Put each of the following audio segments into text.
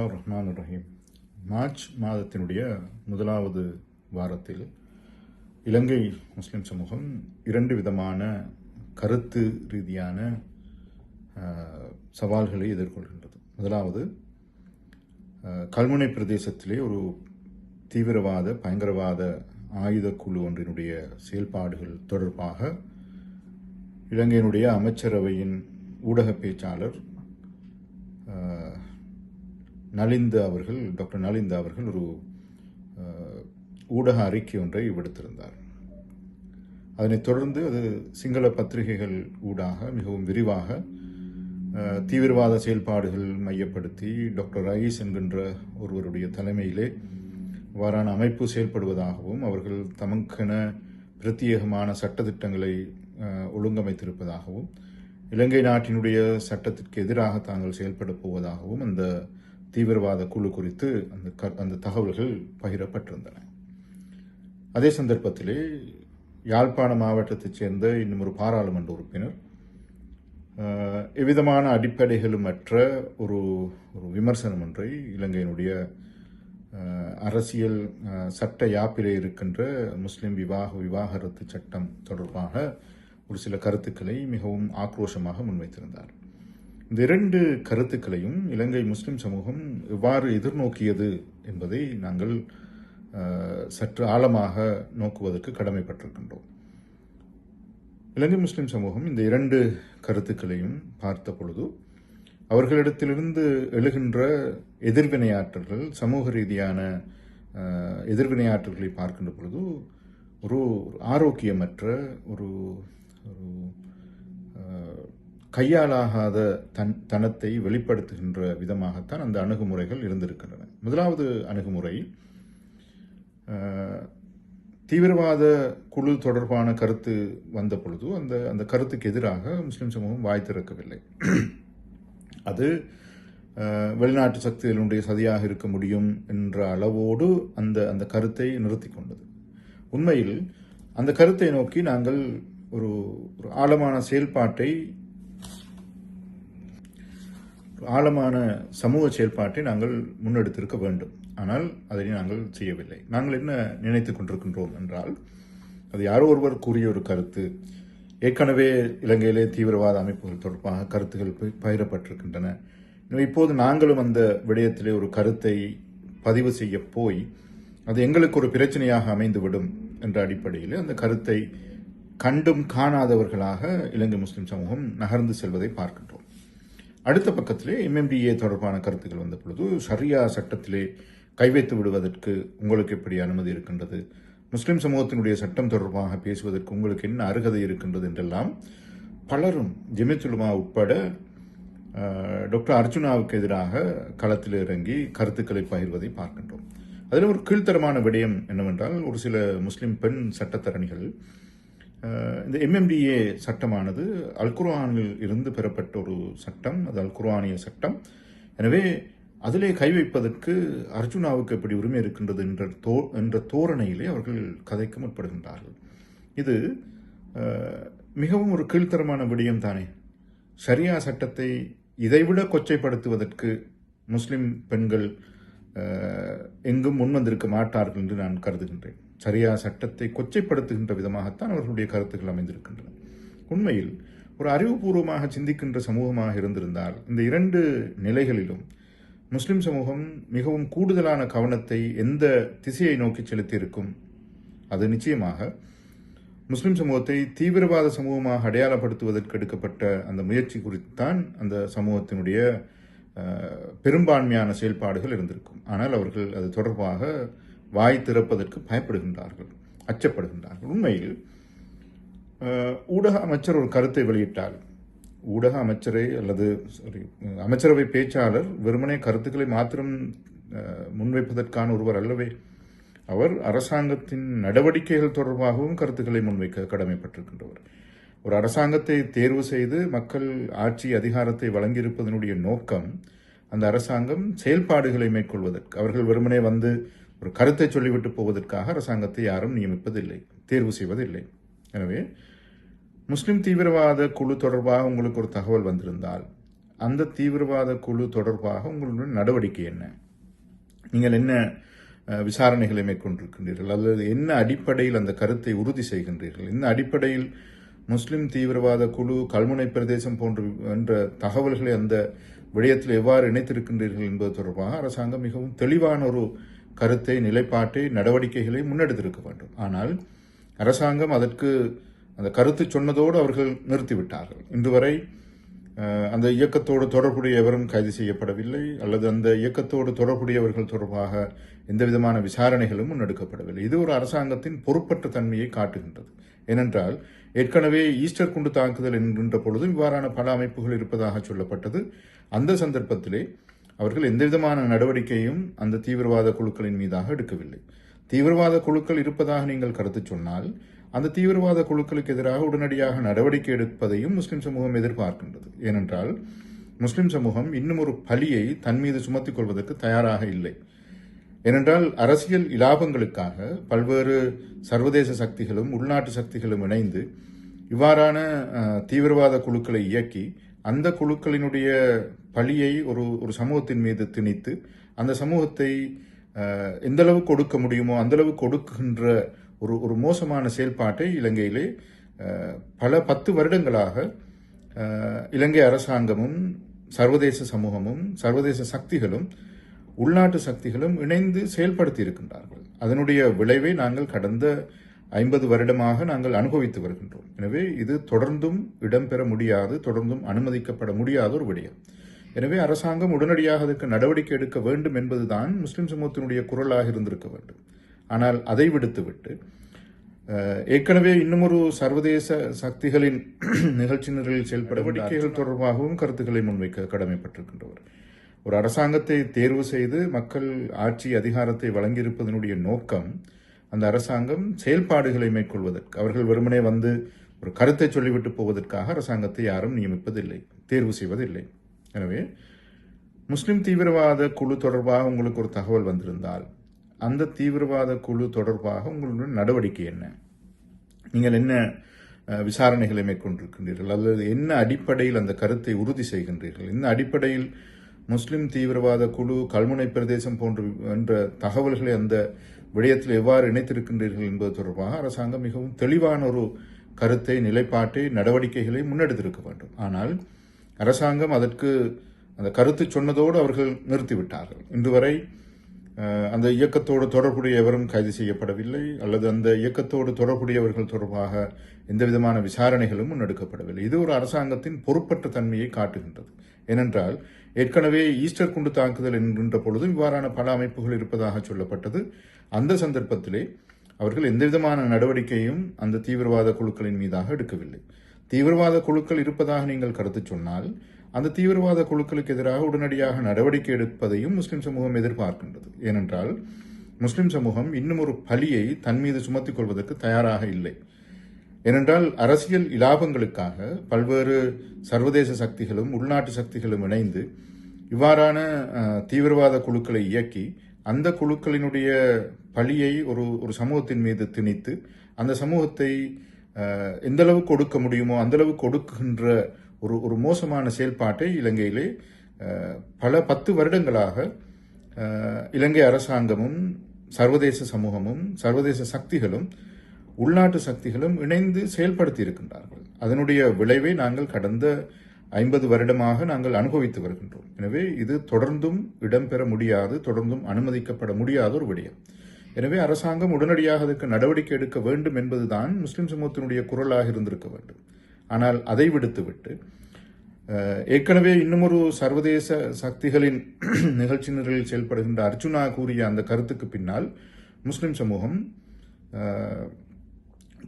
பிஸ்மில்லா Rahman Rahim. March மாதத்தினுடைய முதலாவது வாரத்தில் இலங்கை முஸ்லிம் சமூகம் இரண்டு விதமான கருத்து ரீதியான சவால்களை எதிர்கொள்கின்றது. முதலாவது கல்முனை பிரதேசத்திலே ஒரு தீவிரவாத பயங்கரவாத ஆயுத குழு ஒன்றினுடைய செயல்பாடுகள் தொடர்பாக இலங்கையினுடைய அமைச்சரவையின் ஊடக பேச்சாளர் நலிந்த அவர்கள் டாக்டர் நலிந்த அவர்கள் ஒரு ஊடக அறிக்கை ஒன்றை விடுத்திருந்தார். அதனைத் தொடர்ந்து அது சிங்கள பத்திரிகைகள் ஊடாக மிகவும் விரிவாக தீவிரவாத செயல்பாடுகள் மையப்படுத்தி டாக்டர் ரயீஸ் என்கின்ற ஒருவருடைய தலைமையிலே இவ்வாறான அமைப்பு செயல்படுவதாகவும் அவர்கள் தமக்கென பிரத்யேகமான சட்டத்திட்டங்களை ஒழுங்கமைத்திருப்பதாகவும் இலங்கை நாட்டினுடைய சட்டத்திற்கு எதிராக தாங்கள் செயல்பட போவதாகவும் அந்த தீவிரவாத குழு குறித்து அந்த க- அந்த தகவல்கள் பகிரப்பட்டிருந்தன. அதே சந்தர்ப்பத்திலே யாழ்ப்பாண மாவட்டத்தைச் சேர்ந்த இன்னும் ஒரு பாராளுமன்ற உறுப்பினர் எவ்விதமான எவ்விதமான அடிப்படைகளுமற்ற ஒரு ஒரு விமர்சனம் ஒன்றை இலங்கையினுடைய அரசியல் சட்ட யாப்பிலே இருக்கின்ற முஸ்லிம் விவாக விவாகரத்து சட்டம் தொடர்பாக ஒரு சில கருத்துக்களை மிகவும் ஆக்ரோஷமாக முன்வைத்திருந்தார். இந்த இரண்டு கருத்துக்களையும் இலங்கை முஸ்லிம் சமூகம் எவ்வாறு எதிர்நோக்கியது என்பதை நாங்கள் சற்று ஆழமாக நோக்குவதற்கு கடமைப்பட்டிருக்கின்றோம். இலங்கை முஸ்லிம் சமூகம் இந்த இரண்டு கருத்துக்களையும் பார்த்த பொழுது அவர்களிடத்திலிருந்து எழுகின்ற எதிர்வினையாற்றல்கள் சமூக ரீதியான எதிர்வினையாற்றல்களை பார்க்கின்ற பொழுது ஒரு ஒரு ஆரோக்கியமற்ற ஒரு ஒரு கையாளாகாத கையாலாகாத தன் தனத்தை வெளிப்படுத்துகின்ற விதமாகத்தான் அந்த அணுகுமுறைகள் இருந்திருக்கின்றன. முதலாவது அணுகுமுறை தீவிரவாத குழு தொடர்பான கருத்து வந்த பொழுது அந்த அந்த கருத்துக்கு எதிராக முஸ்லிம் சமூகம் வாய் திறக்கவில்லை. அது வெளிநாட்டு சக்திகளுடைய சதியாக இருக்க முடியும் என்ற அளவோடு அந்த அந்த கருத்தை நிறுத்தி கொண்டது. உண்மையில் அந்த கருத்தை நோக்கி நாங்கள் ஒரு ஒரு ஆழமான செயல்பாட்டை ஆழமான சமூக செயல்பாட்டை நாங்கள் முன்னெடுத்திருக்க வேண்டும். ஆனால் அதை நாங்கள் செய்யவில்லை. நாங்கள் என்ன நினைத்து கொண்டிருக்கின்றோம் என்றால் அது யாரோ ஒருவர் கூறிய ஒரு கருத்து. ஏற்கனவே இலங்கையிலே தீவிரவாத அமைப்புகள் தொடர்பாக கருத்துகள் பி- பகிரப்பட்டிருக்கின்றன. இப்போது நாங்களும் அந்த விடயத்திலே ஒரு கருத்தை பதிவு செய்ய போய் அது எங்களுக்கு ஒரு பிரச்சனையாக அமைந்துவிடும் என்ற அடிப்படையில் அந்த கருத்தை கண்டும் காணாதவர்களாக இலங்கை முஸ்லிம் சமூகம் நகர்ந்து செல்வதை பார்க்கின்றோம். அடுத்த பக்கத்திலே எம்எம்டிஏ தொடர்பான கருத்துக்கள் வந்த பொழுது ஷரியா சட்டத்திலே கை வைத்து விடுவதற்கு உங்களுக்கு எப்படி அனுமதி இருக்கின்றது? முஸ்லிம் சமூகத்தினுடைய சட்டம் தொடர்பாக பேசுவதற்கு உங்களுக்கு என்ன அருகதை இருக்கின்றது என்றெல்லாம் பலரும் ஜெமித்துலுமா உட்பட டாக்டர் அர்ஜுனாவுக்கு எதிராக களத்தில் இறங்கி கருத்துக்களை பகிர்வதை பார்க்கின்றோம். அதில் ஒரு கீழ்த்தரமான விடயம் என்னவென்றால் ஒரு சில முஸ்லிம் பெண் சட்டத்தரணிகள் இந்த எம்எம்டிஏ சட்டமானது அல்குர்ஆனில் இருந்து பெறப்பட்ட ஒரு சட்டம். அது அல் குர்ஆனிய சட்டம். எனவே அதிலே கை வைப்பதற்கு அர்ஜுனாவுக்கு எப்படி உரிமை இருக்கின்றது என்ற தோ என்ற தோரணையிலே அவர்கள் கதைக்கு முற்படுகின்றார்கள். இது மிகவும் ஒரு கீழ்த்தரமான விடயம் தானே. ஷரியா சட்டத்தை இதைவிட கொச்சைப்படுத்துவதற்கு முஸ்லிம் பெண்கள் எங்கும் முன்வந்திருக்க மாட்டார்கள் என்று நான் கருதுகின்றேன். சரியா சட்டத்தை கொச்சைப்படுத்துகின்ற விதமாகத்தான் அவர்களுடைய கருத்துக்கள் அமைந்திருக்கின்றன. உண்மையில் ஒரு அறிவுபூர்வமாக சிந்திக்கின்ற சமூகமாக இருந்திருந்தால் இந்த இரண்டு நிலைகளிலும் முஸ்லிம் சமூகம் மிகவும் கூடுதலான கவனத்தை எந்த திசையை நோக்கி செலுத்தியிருக்கும்? அது நிச்சயமாக முஸ்லிம் சமூகத்தை தீவிரவாத சமூகமாக அடையாளப்படுத்துவதற்கு எடுக்கப்பட்ட அந்த முயற்சி குறித்துத்தான் அந்த சமூகத்தினுடைய பெரும்பான்மையான செயல்பாடுகள் இருந்திருக்கும். ஆனால் அவர்கள் அது தொடர்பாக வாய் திறப்பதற்கு பயப்படுகின்றார்கள் அச்சப்படுகின்றார்கள். உண்மையில் ஊடக அமைச்சர் ஒரு கருத்தை வெளியிட்டால் ஊடக அமைச்சரை அல்லது சாரி அமைச்சரவை பேச்சாளர் வெறுமனே கருத்துக்களை மாத்திரம் முன்வைப்பதற்கான ஒருவர் அல்லவே அவர் அரசாங்கத்தின் நடவடிக்கைகள் தொடர்பாகவும் கருத்துக்களை முன்வைக்க கடமைப்பட்டிருக்கின்றவர். ஒரு அரசாங்கத்தை தேர்வு செய்து மக்கள் ஆட்சி அதிகாரத்தை வழங்கியிருப்பதனுடைய நோக்கம் அந்த அரசாங்கம் செயல்பாடுகளை மேற்கொள்வதற்கு அவர்கள் வெறுமனே வந்து ஒரு கருத்தை சொல்லிவிட்டு போவதற்காக அரசாங்கத்தை யாரும் நியமிப்பதில்லை தேர்வு செய்வதில்லை. எனவே முஸ்லிம் தீவிரவாத குழு தொடர்பாக உங்களுக்கு ஒரு தகவல் வந்திருந்தால் அந்த தீவிரவாத குழு தொடர்பாக உங்களுடைய நடவடிக்கை என்ன? நீங்கள் என்ன விசாரணைகளை மேற்கொண்டிருக்கின்றீர்கள்? அல்லது என்ன அடிப்படையில் அந்த கருத்தை உறுதி செய்கின்றீர்கள்? இந்த அடிப்படையில் முஸ்லிம் தீவிரவாத குழு கல்முனை பிரதேசம் போன்ற என்ற தகவல்களை அந்த விடயத்தில் எவ்வாறு இணைத்திருக்கின்றீர்கள் என்பது தொடர்பாக அரசாங்கம் மிகவும் தெளிவான ஒரு கருத்தை நிலைப்பாட்டை நடவடிக்கைகளை முன்னெடுத்திருக்க வேண்டும். ஆனால் அரசாங்கம் அதற்கு அந்த கருத்து சொன்னதோடு அவர்கள் நிறுத்திவிட்டார்கள். இன்று வரை அந்த இயக்கத்தோடு தொடர்புடைய எவரும் கைது செய்யப்படவில்லை அல்லது அந்த இயக்கத்தோடு தொடர்புடையவர்கள் தொடர்பாக எந்த விதமான விசாரணைகளும் முன்னெடுக்கப்படவில்லை. இது ஒரு அரசாங்கத்தின் பொறுப்பற்ற தன்மையை காட்டுகின்றது. ஏனென்றால் ஏற்கனவே ஈஸ்டர் குண்டு தாக்குதல் என்கின்ற பொழுது இவ்வாறான பல அமைப்புகள் இருப்பதாக சொல்லப்பட்டது. அந்த சந்தர்ப்பத்திலே அவர்கள் எந்தவிதமான நடவடிக்கையும் அந்த தீவிரவாத குழுக்களின் மீதாக எடுக்கவில்லை. தீவிரவாத குழுக்கள் இருப்பதாக நீங்கள் கருத்து சொன்னால் அந்த தீவிரவாத குழுக்களுக்கு எதிராக உடனடியாக நடவடிக்கை எடுப்பதையும் முஸ்லிம் சமூகம் எதிர்பார்க்கின்றது. ஏனென்றால் முஸ்லிம் சமூகம் இன்னும் ஒரு பலியை தன் மீது சுமத்திக் கொள்வதற்கு தயாராக இல்லை. ஏனென்றால் அரசியல் இலாபங்களுக்காக பல்வேறு சர்வதேச சக்திகளும் உள்நாட்டு சக்திகளும் இணைந்து இவ்வாறான தீவிரவாத குழுக்களை இயக்கி அந்த குழுக்களினுடைய பழியை ஒரு ஒரு சமூகத்தின் மீது திணித்து அந்த சமூகத்தை எந்தளவு எந்த கொடுக்க முடியுமோ அந்த அளவுக்கு கொடுக்கின்ற ஒரு ஒரு மோசமான செயல்பாட்டை இலங்கையிலே பல பத்து வருடங்களாக இலங்கை அரசாங்கமும் சர்வதேச சமூகமும் சர்வதேச சக்திகளும் உள்நாட்டு சக்திகளும் இணைந்து செயல்படுத்தி இருக்கின்றார்கள். அதனுடைய விளைவை நாங்கள் கடந்த ஐம்பது வருடமாக நாங்கள் அனுபவித்து வருகின்றோம். எனவே இது தொடர்ந்தும் இடம்பெற முடியாது தொடர்ந்தும் அனுமதிக்கப்பட முடியாத ஒரு விடயம். எனவே அரசாங்கம் உடனடியாக அதற்கு நடவடிக்கை எடுக்க வேண்டும் என்பதுதான் முஸ்லிம் சமூகத்தினுடைய குரலாக இருந்திருக்க வேண்டும். ஆனால் அதை விடுத்துவிட்டு ஏற்கனவே இன்னும் ஒரு சர்வதேச சக்திகளின் நிகழ்ச்சி நிரலில் செயல்பட நடவடிக்கைகள் தொடர்பாகவும் கருத்துக்களை முன்வைக்க கடமைப்பட்டிருக்கின்றவர். ஒரு அரசாங்கத்தை தேர்வு செய்து மக்கள் ஆட்சி அதிகாரத்தை வழங்கியிருப்பதனுடைய நோக்கம் அந்த அரசாங்கம் செயல்பாடுகளை மேற்கொள்வதற்கு அவர்கள் வெறுமனே வந்து ஒரு கருத்தை சொல்லிவிட்டு போவதற்காக அரசாங்கத்தை யாரும் நியமிப்பதில்லை தேர்வு செய்வதில்லை. எனவே முஸ்லிம் தீவிரவாத குழு தொடர்பாக உங்களுக்கு ஒரு தகவல் வந்திருந்தால் அந்த தீவிரவாத குழு தொடர்பாக உங்களுடைய நடவடிக்கை என்ன? நீங்கள் என்ன விசாரணைகளை மேற்கொண்டிருக்கின்றீர்கள்? அல்லது என்ன அடிப்படையில் அந்த கருத்தை உறுதி செய்கின்றீர்கள்? என்ன அடிப்படையில் முஸ்லிம் தீவிரவாத குழு கல்முனை பிரதேசம் போன்ற என்ற தகவல்களை அந்த விடயத்தில் எவ்வாறு இணைத்திருக்கின்றீர்கள் என்பது தொடர்பாக அரசாங்கம் மிகவும் தெளிவான ஒரு கருத்தை நிலைப்பாட்டை நடவடிக்கைகளை முன்னெடுத்திருக்க வேண்டும். ஆனால் அரசாங்கம் அதற்கு அந்த கருத்து சொன்னதோடு அவர்கள் நிறுத்திவிட்டார்கள். இன்று வரை அந்த இயக்கத்தோடு தொடர்புடைய எவரும் கைது செய்யப்படவில்லை அல்லது அந்த இயக்கத்தோடு தொடர்புடையவர்கள் தொடர்பாக எந்த விதமான விசாரணைகளும் முன்னெடுக்கப்படவில்லை. இது ஒரு அரசாங்கத்தின் பொறுப்பற்ற தன்மையை காட்டுகின்றது. ஏனென்றால் ஏற்கனவே ஈஸ்டர் குண்டு தாக்குதல் என்கின்ற பொழுது இவ்வாறான பல அமைப்புகள் இருப்பதாக சொல்லப்பட்டது. அந்த சந்தர்ப்பத்திலே அவர்கள் எந்தவிதமான நடவடிக்கையும் அந்த தீவிரவாத குழுக்களின் மீதாக எடுக்கவில்லை. தீவிரவாத குழுக்கள் இருப்பதாக நீங்கள் கருத்து சொன்னால் அந்த தீவிரவாத குழுக்களுக்கு எதிராக உடனடியாக நடவடிக்கை எடுப்பதையும் முஸ்லிம் சமூகம் எதிர்பார்க்கின்றது. ஏனென்றால் முஸ்லிம் சமூகம் இன்னும் ஒரு பலியை தன் மீது சுமத்திக் கொள்வதற்கு தயாராக இல்லை. ஏனென்றால் அரசியல் இலாபங்களுக்காக பல்வேறு சர்வதேச சக்திகளும் உள்நாட்டு சக்திகளும் இணைந்து இவ்வாறான தீவிரவாத குழுக்களை இயக்கி அந்த குழுக்களினுடைய பழியை ஒரு ஒரு சமூகத்தின் மீது திணித்து அந்த சமூகத்தை எந்த அளவு கொடுக்க முடியுமோ அந்த அளவு கொடுக்கின்ற ஒரு ஒரு மோசமான செயல்பாட்டை இலங்கையிலே பல பத்து வருடங்களாக இலங்கை அரசாங்கமும் சர்வதேச சமூகமும் சர்வதேச சக்திகளும் உள்நாட்டு சக்திகளும் இணைந்து செயல்படுத்தி இருக்கின்றார்கள் அதனுடைய விளைவை நாங்கள் கடந்த ஐம்பது வருடமாக நாங்கள் அனுபவித்து வருகின்றோம். எனவே இது தொடர்ந்தும் இடம்பெற முடியாது தொடர்ந்தும் அனுமதிக்கப்பட முடியாத ஒரு விடயம். எனவே அரசாங்கம் உடனடியாக அதற்கு நடவடிக்கை எடுக்க வேண்டும் என்பதுதான் முஸ்லிம் சமூகத்தினுடைய குரலாக இருந்திருக்க வேண்டும். ஆனால் அதை விடுத்துவிட்டு ஏற்கனவே இன்னுமொரு சர்வதேச சக்திகளின் நிகழ்ச்சி நிரலில் செயல்படுகின்ற அர்ஜுனா கூறிய அந்த கருத்துக்கு பின்னால் முஸ்லிம் சமூகம்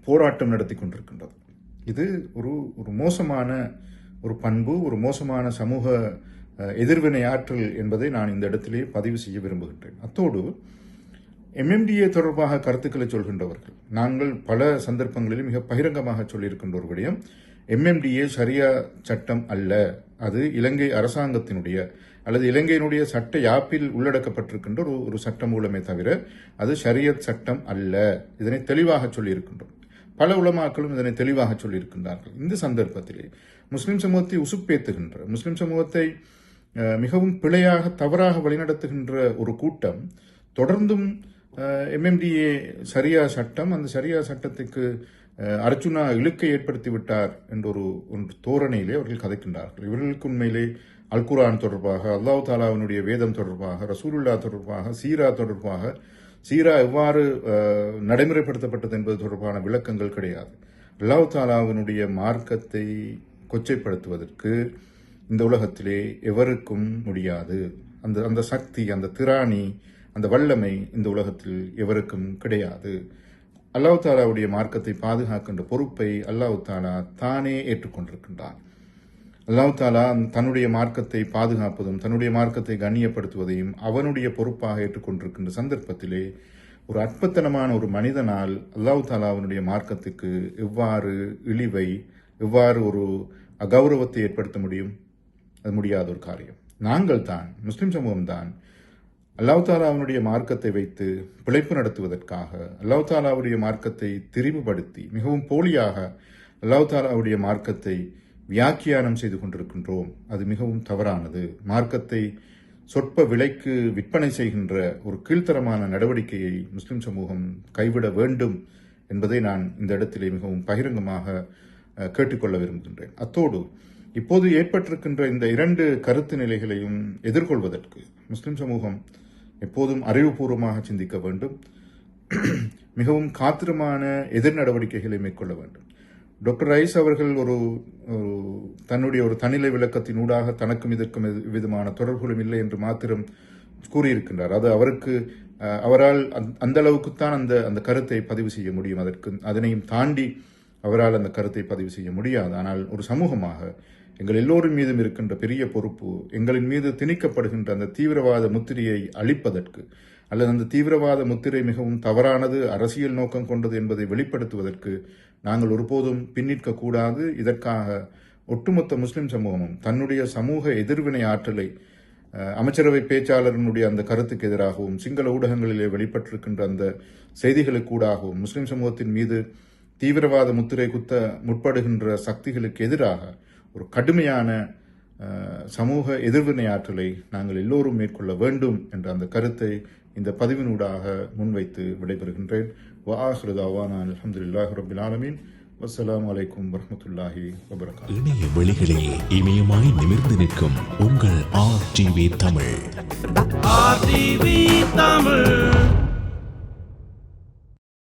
போராட்டம் நடத்தி கொண்டிருக்கின்றது. இது ஒரு ஒரு மோசமான ஒரு பண்பு ஒரு மோசமான சமூக எதிர்வினை ஆற்றல் என்பதை நான் இந்த இடத்திலே பதிவு செய்ய விரும்புகின்றேன். அத்தோடு எம்எம்டிஏ தொடர்பாக கருத்துக்களை சொல்கின்றவர்கள் நாங்கள் பல சந்தர்ப்பங்களில் மிக பகிரங்கமாக சொல்லியிருக்கின்ற ஒரு விடயம் எம்எம்டிஏ சரியா சட்டம் அல்ல அது இலங்கை அரசாங்கத்தினுடைய அல்லது இலங்கையினுடைய சட்ட யாப்பில் உள்ளடக்கப்பட்டிருக்கின்ற ஒரு ஒரு சட்ட மூலமே தவிர அது ஷரியத் சட்டம் அல்ல இதனை தெளிவாக சொல்லியிருக்கின்றோம். பல உலமாக்களும் இதனை தெளிவாக சொல்லியிருக்கின்றார்கள். இந்த சந்தர்ப்பத்திலே முஸ்லிம் சமூகத்தை உசுப்பேத்துகின்ற முஸ்லிம் சமூகத்தை மிகவும் பிழையாக தவறாக வழிநடத்துகின்ற ஒரு கூட்டம் தொடர்ந்தும் எம்எம்டிஏ சரியா சட்டம் அந்த சரியா சட்டத்துக்கு அர்ஜுனா இழுக்கை ஏற்படுத்தி விட்டார் என்ற ஒரு ஒன்று தோரணையிலே அவர்கள் கதைக்கின்றார்கள். இவர்களுக்கு உண்மையிலே அல்குரான் தொடர்பாக அல்லாஹ் தாலாவினுடைய வேதம் தொடர்பாக ரசூலுல்லா தொடர்பாக சீரா தொடர்பாக சீரா எவ்வாறு நடைமுறைப்படுத்தப்பட்டது என்பது தொடர்பான விளக்கங்கள் கிடையாது. அல்லாஹ் தாலாவினுடைய மார்க்கத்தை கொச்சைப்படுத்துவதற்கு இந்த உலகத்திலே எவருக்கும் முடியாது. அந்த அந்த சக்தி அந்த திராணி அந்த வல்லமை இந்த உலகத்தில் எவருக்கும் கிடையாது. அல்லாஹ் தாலாவுடைய மார்க்கத்தை பாதுகாக்கின்ற பொறுப்பை அல்லாஹ் தாலா தானே ஏற்றுக்கொண்டிருக்கின்றான். அல்லாஹ் தாலா தன்னுடைய மார்க்கத்தை பாதுகாப்பதும் தன்னுடைய மார்க்கத்தை கண்ணியப்படுத்துவதையும் அவனுடைய பொறுப்பாக ஏற்றுக்கொண்டிருக்கின்ற சந்தர்ப்பத்திலே ஒரு அற்பத்தனமான ஒரு மனிதனால் அல்லாஹ் தாலா அவனுடைய மார்க்கத்துக்கு எவ்வாறு இழிவை எவ்வாறு ஒரு அகௌரவத்தை ஏற்படுத்த முடியும்? அது முடியாத ஒரு காரியம். நாங்கள் தான் முஸ்லிம் சமூகம் தான் அல்லாஹ் தாலா அவனுடைய மார்க்கத்தை வைத்து பிழைப்பு நடத்துவதற்காக அல்லாஹ் தாலாவுடைய மார்க்கத்தை திரிவுபடுத்தி மிகவும் போலியாக அல்லாஹ் தாலாவுடைய மார்க்கத்தை வியாக்கியானம் செய்து கொண்டிருக்கின்றோம். அது மிகவும் தவறானது. மார்க்கத்தை சொற்ப விலைக்கு விற்பனை செய்கின்ற ஒரு கீழ்த்தரமான நடவடிக்கையை முஸ்லிம் சமூகம் கைவிட வேண்டும் என்பதை நான் இந்த இடத்திலே மிகவும் பகிரங்கமாக கேட்டுக்கொள்ள விரும்புகின்றேன். அத்தோடு இப்போது ஏற்பட்டிருக்கின்ற இந்த இரண்டு கருத்து நிலைகளையும் எதிர்கொள்வதற்கு முஸ்லிம் சமூகம் எப்போதும் அறிவுபூர்வமாக சிந்திக்க வேண்டும். மிகவும் காத்திரமான எதிர் நடவடிக்கைகளை மேற்கொள்ள வேண்டும். டாக்டர் ரைஸ் அவர்கள் ஒரு தன்னுடைய ஒரு தனிலை விளக்கத்தினூடாக தனக்கும் இதற்கும் விதமான தொடர்புகளும் இல்லை என்று மாத்திரம் கூறியிருக்கின்றார். அது அவருக்கு அவரால் அந்த- அந்த அளவுக்குத்தான் அந்த அந்த கருத்தை பதிவு செய்ய முடியும். அதற்கு அதனையும் தாண்டி அவரால் அந்த கருத்தை பதிவு செய்ய முடியாது. ஆனால் ஒரு சமூகமாக எங்கள் எல்லோரின் மீதும் இருக்கின்ற பெரிய பொறுப்பு எங்களின் மீது திணிக்கப்படுகின்ற அந்த தீவிரவாத முத்திரையை அழிப்பதற்கு அல்லது அந்த தீவிரவாத முத்திரை மிகவும் தவறானது அரசியல் நோக்கம் கொண்டது என்பதை வெளிப்படுத்துவதற்கு நாங்கள் ஒருபோதும் பின்னிற்க கூடாது இதற்காக ஒட்டுமொத்த முஸ்லிம் சமூகமும் தன்னுடைய சமூக எதிர்வினை ஆற்றலை அமைச்சரவை பேச்சாளரினுடைய அந்த கருத்துக்கு எதிராகவும் சிங்கள ஊடகங்களிலே வெளிப்பட்டிருக்கின்ற அந்த செய்திகளுக்கூடாகவும் முஸ்லிம் சமூகத்தின் மீது தீவிரவாத முத்திரை குத்த முற்படுகின்ற சக்திகளுக்கு எதிராக ஒரு கடுமையான சமூக எதிர்வினை ஆற்றலை நாங்கள் எல்லோரும் மேற்கொள்ள வேண்டும் என்ற அந்த கருத்தை இந்த பதிவினூடாக முன்வைத்து விடைபெறுகின்றேன். வாஹ்ருதாவான் அலமதுல்லாஹ் ரபில் ஆலமீன். வஸ்ஸலாமு அலைக்கும் வரஹ்மத்துல்லாஹி வபரகாத்துஹு இணைய வெளிகளில் இமயமாய் நிமிர்ந்து நிற்கும் உங்கள் R TV Tamil. RTV Tamil.